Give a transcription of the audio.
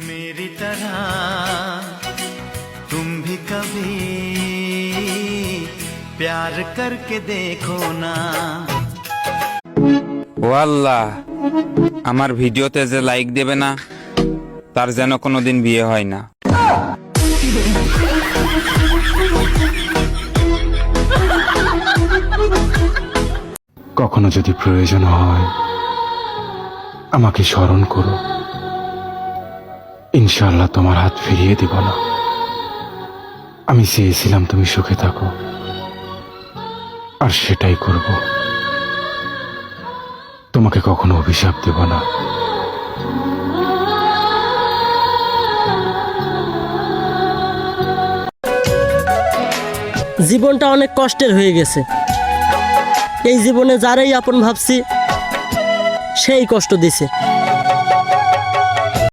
मेरी तरह तुम भी कभी प्यार करके देखो ना ও আল্লাহ আমার ভিডিওতে যে লাইক দেবে না তার যেন কোনোদিন বিয়ে হয় না কখনো যদি প্রয়োজন হয় আমাকে স্মরণ করো ইনশাআল্লাহ তোমার হাত ফিরিয়ে দিব না। আমি চেয়েছিলাম তুমি সুখে থাকো। আর সেটাই করব। তোমাকে কখনো অভিশাপ দেব না। জীবনটা অনেক কষ্টের হয়ে গেছে। এই জীবনে যারাই আপন ভাবছি, সেই কষ্ট দিছে।